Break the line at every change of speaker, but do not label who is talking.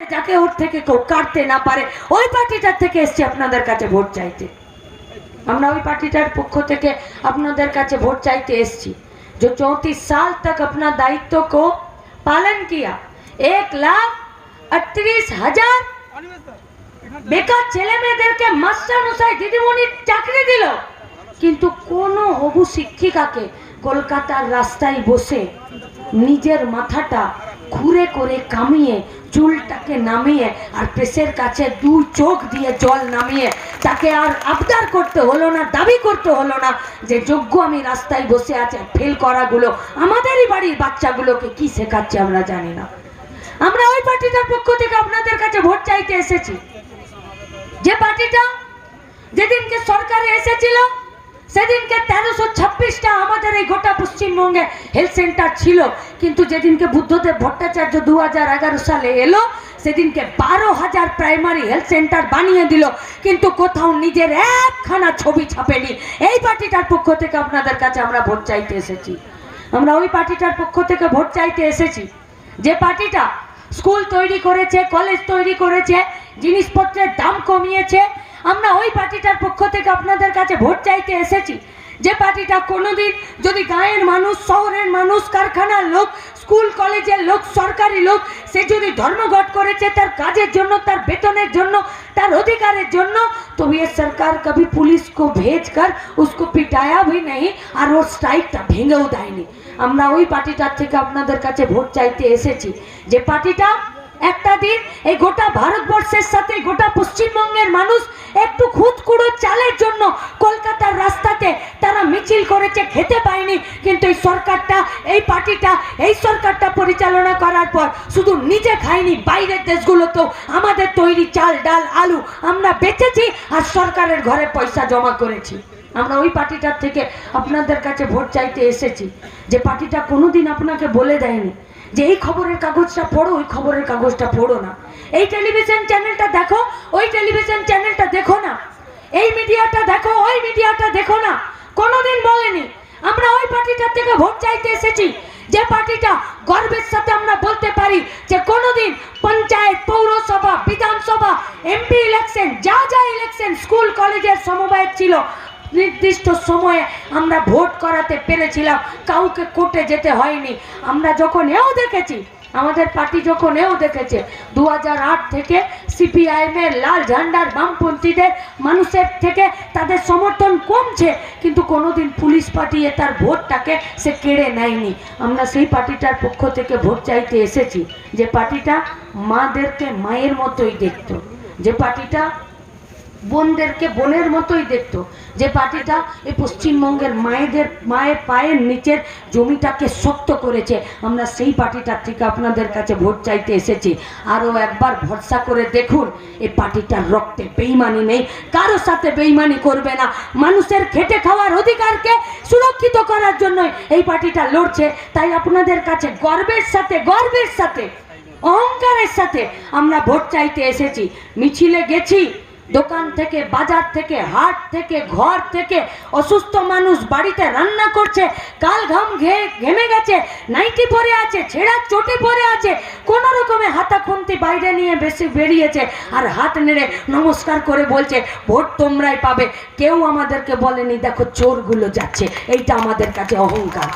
যাকে ওর থেকে কেউ কাটতে না পারে ওই পার্টিটার থেকে এসছে আপনাদের কাছে ভোট চাইতে আমরা ওই पार्टीटार पक्ष থেকে আপনাদের কাছে ভোট চাইতে এসেছি जो चौंतीस साल तक अपना दायित्व को पालन किया एक लाख अड़तीस हजार বেকার ছেলে মেয়েদেরকে মাস্টার মশাই দিদিমণি চাকরি দিল কিন্তু কোনো হবু শিক্ষিকাকে কলকাতার রাস্তায় বসে নিজের মাথাটা ঘুরে করে কামিয়ে চুলটাকে নামিয়ে আর পেশের কাছে দু চোখ দিয়ে জল নামিয়ে তাকে আর আবদার করতে হলো না, দাবি করতে হলো না যে যোগ্য আমি রাস্তায় বসে আছে ফেল করাগুলো আমাদেরই বাড়ির বাচ্চাগুলোকে কি শেখাচ্ছে আমরা জানি না। আমরা ওই পার্টিটার পক্ষ থেকে আপনাদের কাছে ভোট চাইতে এসেছি। যে পার্টিটা যেদিনকে সরকারে এসেছিল, সেদিনকে তেরোশো ছাব্বিশটা আমাদের এই গোটা পশ্চিমবঙ্গে হেলথ সেন্টার ছিল। কিন্তু যেদিনকে বুদ্ধদেব ভট্টাচার্য দু হাজার এগারো সালে এলো, সেদিনকে বারো হাজার প্রাইমারি হেলথ সেন্টার বানিয়ে দিল। কিন্তু কোথাও নিজের একখানা ছবি ছাপেনি। এই পার্টিটার পক্ষ থেকে আপনাদের কাছে আমরা ভোট চাইতে এসেছি। আমরা ওই পার্টিটার পক্ষ থেকে ভোট চাইতে এসেছি। যে পার্টিটা স্কুল তৈরি করেছে, কলেজ তৈরি করেছে, জিনিসপত্রের দাম কমিয়েছে আমরা ওই পার্টিটার পক্ষ থেকে আপনাদের কাছে ভোট চাইতে এসেছি যে পার্টিটা কোনোদিন যদি গাঁয়ের মানুষ শহরের মানুষ কারখানার লোক স্কুল কলেজের লোক সরকারি লোক সে যদি ধর্মঘট করেছে তার কাজের জন্য তার বেতনের জন্য তার অধিকারের জন্য তো ये सरकार कभी पुलिस को भेज कर उसको पिटाया भी नहीं আর ওর স্ট্রাইকটা ভেঙেও দেয়নি আমরা ওই পার্টিটার থেকে আপনাদের কাছে ভোট চাইতে এসেছি যে পার্টিটা একটা দিন এই গোটা ভারতবর্ষের সাথে গোটা পশ্চিমবঙ্গের মানুষ একটু খুদকুড়ো চালের জন্য কলকাতার রাস্তাতে তারা মিছিল করেছে, খেতে পায়নি। কিন্তু এই সরকারটা, এই পার্টিটা, এই সরকারটা পরিচালনা করার পর শুধু নিজে খায়নি, বাইরের দেশগুলোতেও আমাদের তৈরি চাল, ডাল, আলু আমরা বেচেছি আর সরকারের ঘরে পয়সা জমা করেছি। আমরা ওই পার্টিটার থেকে আপনাদের কাছে ভোট চাইতে এসেছি। যে পার্টিটা কোনোদিন আপনাকে বলে দেয়নি। যে এই খবরের কাগজটা পড়ো, ওই খবরের কাগজটা পড়ো না। এই টেলিভিশন চ্যানেলটা দেখো, ওই টেলিভিশন চ্যানেলটা দেখো না। এই মিডিয়াটা দেখো, ওই মিডিয়াটা দেখো না। কোনোদিন বলেনি। আমরা ওই পার্টিটার থেকে ভোট চাইতে এসেছি যে পার্টিটা গর্বের সাথে আমরা বলতে পারি যে কোনোদিন পঞ্চায়েত, পৌরসভা, বিধানসভা, এমপি ইলেকশন, যা যা ইলেকশন, স্কুল, কলেজের সমবায় ছিল নির্দিষ্ট সময়ে আমরা ভোট করাতে পেরেছিলাম, কাউকে কোর্টে যেতে হয়নি। আমরা যখন এও দেখেছি, আমাদের পার্টি যখন এও দেখেছে দু হাজার আট থেকে সিপিআইএম এর লাল ঝান্ডার বামপন্থীদের, মানুষের থেকে তাদের সমর্থন কমছে, কিন্তু কোনোদিন পুলিশ পাঠিয়ে তার ভোটটাকে সে কেড়ে নেয়নি। আমরা সেই পার্টিটার পক্ষ থেকে ভোট চাইতে এসেছি, যে পার্টিটা মাদেরকে মায়ের মতোই দেখতো। যে পার্টিটা বোনদেরকে বোনের মতোই দেখতো। যে পার্টিটা এই পশ্চিমবঙ্গের মায়েদের, মায়ের পায়ের নিচের জমিটাকে শক্ত করেছে। আমরা সেই পার্টিটার থেকে আপনাদের কাছে ভোট চাইতে এসেছি। আরও একবার ভরসা করে দেখুন, এই পার্টিটার রক্তে বেইমানি নেই, কারও সাথে বেইমানি করবে না। মানুষের খেটে খাওয়ার অধিকারকে সুরক্ষিত করার জন্য এই পার্টিটা লড়ছে। তাই আপনাদের কাছে গর্বের সাথে গর্বের সাথে, অহংকারের সাথে আমরা ভোট চাইতে এসেছি। মিছিলে গেছি দোকান থেকে, বাজার থেকে, হাট থেকে, ঘর থেকে অসুস্থ মানুষ বাড়িতে রান্না করছে কাল ঘাম ঘে, ঘেমে গেছে, নাইটি পরে আছে, ছেঁড়া চটি পরে আছে, কোনো রকমে হাতা খুন্তি বাইরে নিয়ে বেশি বেরিয়েছে আর হাত নেড়ে নমস্কার করে বলছে, ভোট তোমরাই পাবে। কেউ আমাদেরকে বলেনি, দেখো চোরগুলো যাচ্ছে। এইটা আমাদের কাছে অহংকার।